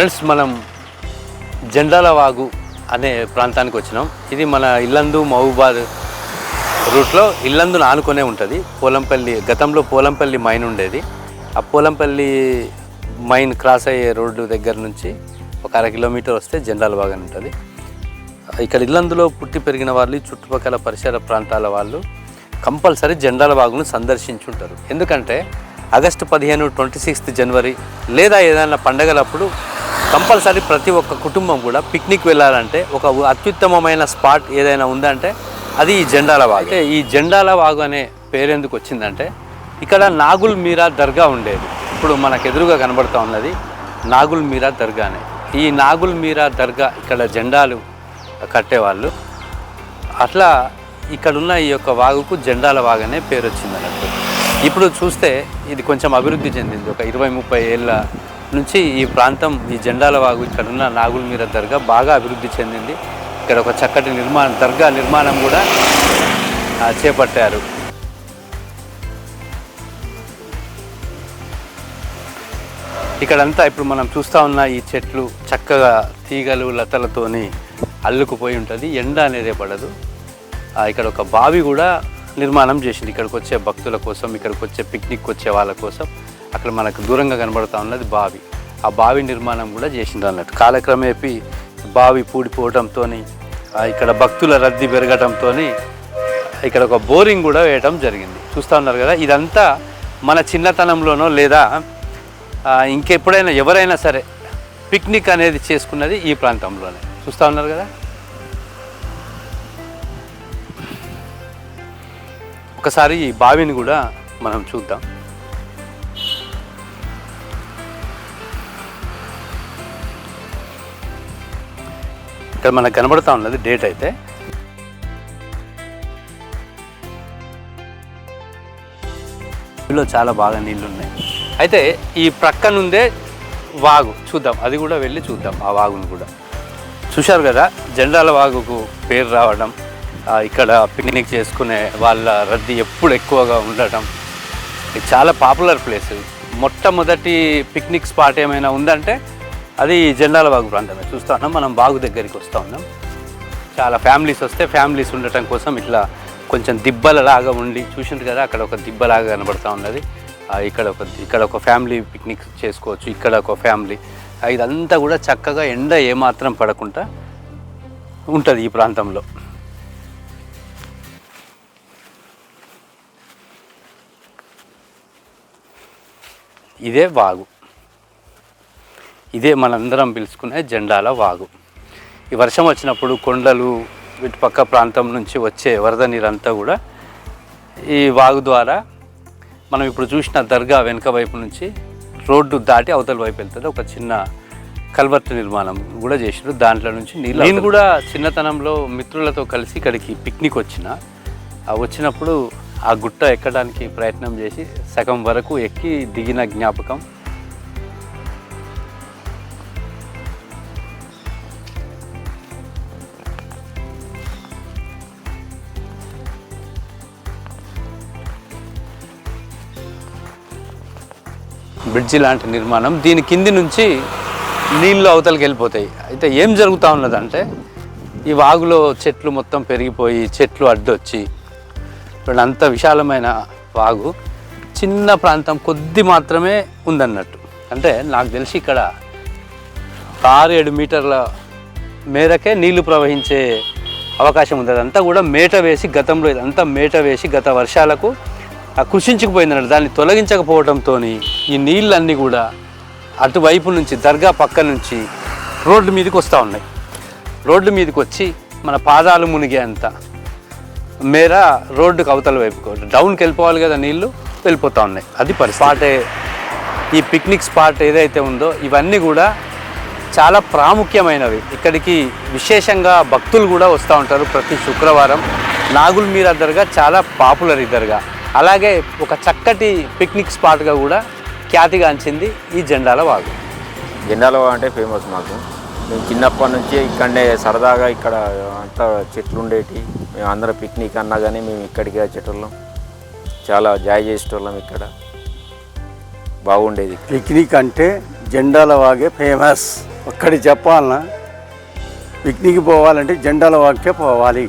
Friends మనం జెండాల వాగు అనే ప్రాంతానికి వచ్చినాం. ఇది మన ఇల్లందు మహబూబాద్ రూట్లో. ఇల్లందును ఆనుకునే ఉంటుంది. పోలంపల్లి గతంలో పోలంపల్లి మైన్ ఉండేది. ఆ పోలంపల్లి మైన్ క్రాస్ అయ్యే రోడ్డు దగ్గర నుంచి ఒక అర కిలోమీటర్ వస్తే జెండాల వాగు అని ఉంటుంది. ఇక్కడ ఇల్లందులో పుట్టి పెరిగిన వాళ్ళు చుట్టుపక్కల పరిసర ప్రాంతాల వాళ్ళు కంపల్సరీ జెండాల బాగును సందర్శించుంటారు. ఎందుకంటే ఆగస్టు పదిహేను ట్వంటీ సిక్స్త్ జనవరి లేదా ఏదైనా పండగలప్పుడు కంపల్సరీ ప్రతి ఒక్క కుటుంబం కూడా పిక్నిక్ వెళ్ళాలంటే ఒక అత్యుత్తమమైన స్పాట్ ఏదైనా ఉందంటే అది ఈ జెండాల వాగు. అయితే ఈ జెండాల వాగు అనే పేరెందుకు వచ్చిందంటే ఇక్కడ నాగుల్ మీరా దర్గా ఉండేది. ఇప్పుడు మనకు ఎదురుగా కనబడుతూ ఉన్నది నాగుల్ మీరా దర్గానే. ఈ నాగుల్ మీరా దర్గా ఇక్కడ జెండాలు కట్టేవాళ్ళు. అట్లా ఇక్కడున్న ఈ యొక్క వాగుకు జెండాల వాగు అనే పేరు వచ్చింది అన్నట్టు ఇప్పుడు చూస్తే ఇది కొంచెం అభివృద్ధి చెందింది. ఒక ఇరవై ముప్పై ఏళ్ళ నుంచి ఈ ప్రాంతం ఈ జెండాల వాగు ఇక్కడున్న నాగుల మీద దర్గా బాగా అభివృద్ధి చెందింది. ఇక్కడ ఒక చక్కటి నిర్మాణం దర్గా నిర్మాణం కూడా చేపట్టారు. ఇక్కడంతా ఇప్పుడు మనం చూస్తూ ఉన్న ఈ చెట్లు చక్కగా తీగలు లతలతోని అల్లుకుపోయి ఉంటుంది. ఎండ అనేది పడదు. ఇక్కడ ఒక బావి కూడా నిర్మాణం చేసింది. ఇక్కడికి వచ్చే భక్తుల కోసం ఇక్కడికి వచ్చే పిక్నిక్ వచ్చే వాళ్ళ కోసం. అక్కడ మనకు దూరంగా కనబడుతూ ఉన్నది బావి. ఆ బావి నిర్మాణం కూడా చేసింది అన్నట్టు. కాలక్రమేపీ బావి పూడిపోవడంతో ఇక్కడ భక్తుల రద్దీ పెరగడంతో ఇక్కడ ఒక బోరింగ్ కూడా వేయటం జరిగింది. చూస్తూ ఉన్నారు కదా ఇదంతా మన చిన్నతనంలోనో లేదా ఇంకెప్పుడైనా ఎవరైనా సరే పిక్నిక్ అనేది చేసుకున్నది ఈ ప్రాంతంలోనే. చూస్తూ ఉన్నారు కదా? ఒకసారి ఈ బావిని కూడా మనం చూద్దాం. ఇక్కడ మనకు కనబడతా ఉన్నది డేట్ అయితే. ఇందులో చాలా బాగా నీళ్ళు ఉన్నాయి అయితే ఈ ప్రక్కనుందే వాగు చూద్దాం. అది కూడా వెళ్ళి చూద్దాం ఆ వాగును కూడా. చూశారు కదా జెండాల వాగుకు పేరు రావడం ఇక్కడ పిక్నిక్ చేసుకునే వాళ్ళ రద్దీ ఎప్పుడు ఎక్కువగా ఉండటం. ఇది చాలా పాపులర్ ప్లేస్ మొట్టమొదటి పిక్నిక్ స్పాట్ ఏమైనా ఉందంటే అది ఈ జెండాల బాగు ప్రాంతమే. చూస్తా ఉన్నాం మనం బాగు దగ్గరికి వస్తూ ఉన్నాం. చాలా ఫ్యామిలీస్ వస్తే ఫ్యామిలీస్ ఉండటం కోసం ఇట్లా కొంచెం దిబ్బలలాగా ఉండి చూసిండ్రు కదా అక్కడ ఒక దిబ్బలాగా కనబడతా ఉన్నది. ఇక్కడ ఒక ఇక్కడ ఒక ఫ్యామిలీ పిక్నిక్ చేసుకోవచ్చు ఇక్కడ ఒక ఫ్యామిలీ. ఇదంతా కూడా చక్కగా ఎండ ఏమాత్రం పడకుండా ఉంటుంది ఈ ప్రాంతంలో. ఇదే వాగు. ఇదే మనందరం పిలుచుకునే జెండాల వాగు. ఈ వర్షం వచ్చినప్పుడు కొండలు వీటి పక్క ప్రాంతం నుంచి వచ్చే వరద నీరంతా కూడా ఈ వాగు ద్వారా మనం ఇప్పుడు చూసిన దర్గా వెనుక వైపు నుంచి రోడ్డు దాటి అవతల వైపు వెళ్తుంది. ఒక చిన్న కల్వర్ట్ నిర్మాణం కూడా చేసారు దాంట్లో నుంచి నీళ్ళు నేను కూడా చిన్నతనంలో మిత్రులతో కలిసి ఇక్కడికి పిక్నిక్ వచ్చిన. వచ్చినప్పుడు ఆ గుట్ట ఎక్కడానికి ప్రయత్నం చేసి సగం వరకు ఎక్కి దిగిన జ్ఞాపకం. బ్రిడ్జి లాంటి నిర్మాణం. దీని కింది నుంచి నీళ్ళు అవతలకి వెళ్ళిపోతాయి. అయితే ఏం జరుగుతూ ఉన్నదంటే ఈ వాగులో చెట్లు మొత్తం పెరిగిపోయి చెట్లు అడ్డొచ్చి ఇప్పుడు అంత విశాలమైన వాగు చిన్న ప్రాంతం కొద్ది మాత్రమే ఉందన్నట్టు. అంటే నాకు తెలిసి ఇక్కడ ఆరు ఏడు మీటర్ల మేరకే నీళ్ళు ప్రవహించే అవకాశం ఉంది అదంతా కూడా మేట వేసి గతంలో ఇదంతా మేట వేసి గత వర్షాలకు కృషించుకుపోయిందన్నట్టు దాన్ని తొలగించకపోవడంతో ఈ నీళ్ళన్నీ కూడా అటువైపు నుంచి దర్గా పక్క నుంచి రోడ్డు మీదకి వస్తూ ఉన్నాయి. రోడ్డు మీదకి వచ్చి మన పాదాలు మునిగేంత మేర రోడ్డుకు అవతల వైపుకు డౌన్కి వెళ్ళిపోవాలి కదా నీళ్ళు వెళ్ళిపోతూ ఉన్నాయి. అది పరిస్థితి. ఈ పిక్నిక్ స్పాట్ ఏదైతే ఉందో ఇవన్నీ కూడా చాలా ప్రాముఖ్యమైనవి. ఇక్కడికి విశేషంగా భక్తులు కూడా వస్తూ ఉంటారు ప్రతి శుక్రవారం. నాగుల్ మీరా దర్గా చాలా పాపులర్ ఈ దర్గా. అలాగే ఒక చక్కటి పిక్నిక్ స్పాట్గా కూడా ఖ్యాతిగాంచింది ఈ జెండాల వాగు. జెండాలో అంటే ఫేమస్ మాకు. మేము చిన్నప్పటి నుంచి ఇక్కడనే సరదాగా ఇక్కడ అంతా చెట్లు ఉండేటి. మేము అందరం పిక్నిక్ అన్నా కానీ మేము ఇక్కడికి వచ్చేటోళ్ళం. చాలా జాయ్ చేసేటోళ్ళం ఇక్కడ. బాగుండేది పిక్నిక్ అంటే జెండాల వాగే ఫేమస్ ఒక్కడి చెప్పాలన్నా పిక్నిక్ పోవాలంటే జెండాల వాగ్కే పోవాలి.